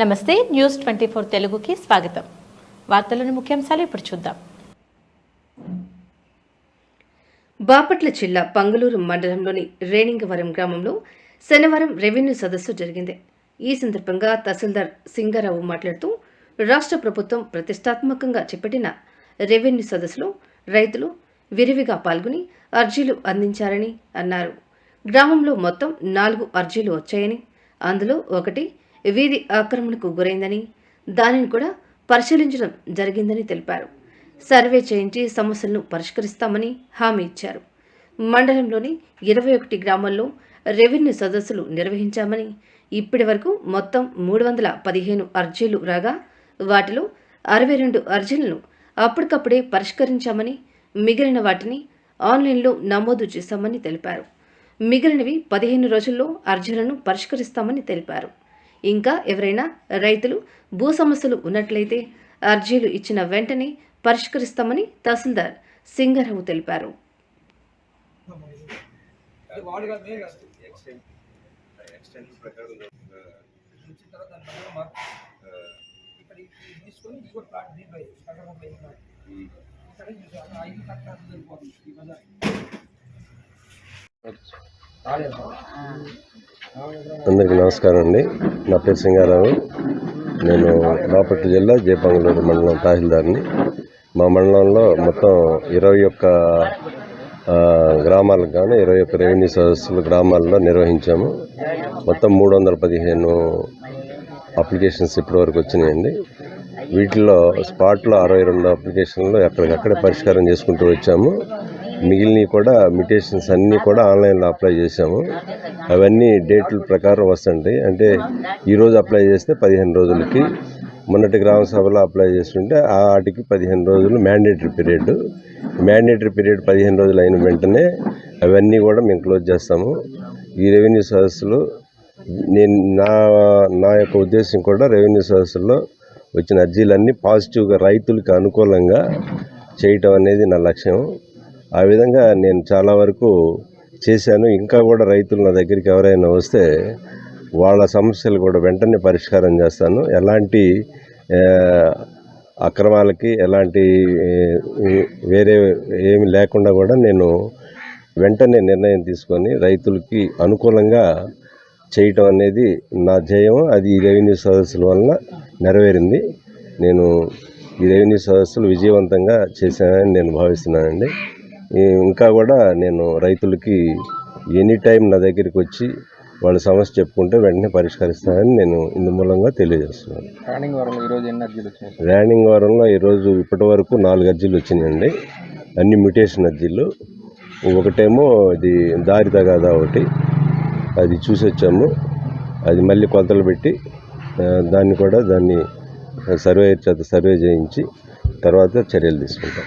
నమస్తే news twenty four తెలుగుకి స్వాగతం. వార్తలను ముఖ్యాంశాలు ఇప్పుడు చూద్దాం. బాపట్ల జిల్లా పంగులూరు మండలంలోని రేణింగవరం గ్రామంలో శనివారం రెవెన్యూ సదస్సు జరిగింది. ఈ సందర్భంగా తహసీల్దార్ సింగారావు మాట్లాడుతూ రాష్ట్ర ప్రభుత్వం ప్రతిష్టాత్మకంగా చేపట్టిన రెవెన్యూ సదస్సులో రైతులు విరివిగా పాల్గొని అర్జీలు అందించారని అన్నారు. గ్రామంలో మొత్తం నాలుగు అర్జీలు వచ్చాయని అందులో ఒకటి వీధి ఆక్రమణకు గురైందని దానిని కూడా పరిశీలించడం జరిగిందని తెలిపారు. సర్వే చేయించి సమస్యలను పరిష్కరిస్తామని హామీ ఇచ్చారు. మండలంలోని ఇరవై ఒకటి గ్రామాల్లో రెవెన్యూ సదస్సులు నిర్వహించామని ఇప్పటి వరకు మొత్తం మూడు వందల పదిహేను అర్జీలు రాగా వాటిలో అరవై రెండు అర్జీలను అప్పటికప్పుడే పరిష్కరించామని మిగిలిన వాటిని ఆన్లైన్లో నమోదు చేశామని తెలిపారు. మిగిలినవి పదిహేను రోజుల్లో అర్జీలను పరిష్కరిస్తామని తెలిపారు. ఇంకా ఎవరైనా రైతులు భూ సమస్యలు ఉన్నట్లయితే అర్జీలు ఇచ్చిన వెంటనే పరిష్కరిస్తామని తహసీల్దార్ సింగరావు తెలిపారు. ఎక్స్టెంట్ అందరికీ నమస్కారం అండి. నా పేరు సింగారావు. నేను బాపట్ల జిల్లా జయపంగళూరు మండలం తహసీల్దార్ని. మా మండలంలో మొత్తం ఇరవై ఒక్క గ్రామాలకు గాను ఇరవై ఒక్క రెవెన్యూ సదస్సులు గ్రామాల్లో నిర్వహించాము. మొత్తం మూడు వందల పదిహేను అప్లికేషన్స్ ఇప్పటివరకు వచ్చినాయండి. వీటిలో స్పాట్లో అరవై రెండు అప్లికేషన్లు ఎక్కడికక్కడే పరిష్కారం చేసుకుంటూ వచ్చాము. మిగిలినవి కూడా మిటేషన్స్ అన్నీ కూడా ఆన్లైన్లో అప్లై చేశాము. అవన్నీ డేట్ల ప్రకారం వస్తుంటాయి అంటే ఈరోజు అప్లై చేస్తే పదిహేను రోజులకి మొన్నటి గ్రామ సభలో అప్లై చేస్తుంటే ఆ వాటికి పదిహేను రోజులు మ్యాండేటరీ పీరియడ్ మ్యాండేటరీ పీరియడ్ పదిహేను రోజులు అయిన వెంటనే అవన్నీ కూడా మేము క్లోజ్ చేస్తాము. ఈ రెవెన్యూ సదస్సులు నేను నా నా యొక్క ఉద్దేశం కూడా రెవెన్యూ సదస్సుల్లో వచ్చిన అర్జీలన్నీ పాజిటివ్గా రైతులకు అనుకూలంగా చేయటం అనేది నా లక్ష్యం. ఆ విధంగా నేను చాలా వరకు చేశాను. ఇంకా కూడా రైతులు నా దగ్గరికి ఎవరైనా వస్తే వాళ్ళ సమస్యలు కూడా వెంటనే పరిష్కారం చేస్తాను. ఎలాంటి అక్రమాలకి ఎలాంటి వేరే ఏమి లేకుండా కూడా నేను వెంటనే నిర్ణయం తీసుకొని రైతులకి అనుకూలంగా చేయటం అనేది నా ధ్యేయం. అది ఈ రెవెన్యూ సదస్సుల వలన నెరవేరింది. నేను ఈ రెవెన్యూ సదస్సులు విజయవంతంగా చేశానని నేను భావిస్తున్నానండి. ఇంకా కూడా నేను రైతులకి ఎనీ టైం నా దగ్గరికి వచ్చి వాళ్ళ సమస్య చెప్పుకుంటే వెంటనే పరిష్కరిస్తానని నేను ఇందు మూలంగా తెలియజేస్తున్నాను. ర్యానింగ్ వారంలో ఈరోజు ఇప్పటి వరకు నాలుగు అర్జీలు వచ్చినాయండి. అన్ని మ్యూటేషన్ అర్జీలు. ఒకటేమో ఇది దారి తగాదా ఒకటి. అది చూసి వచ్చాము. అది మళ్ళీ కొలతలు పెట్టి దాన్ని కూడా దాన్ని సర్వే చేత సర్వే చేయించి తర్వాత చర్యలు తీసుకుంటాం.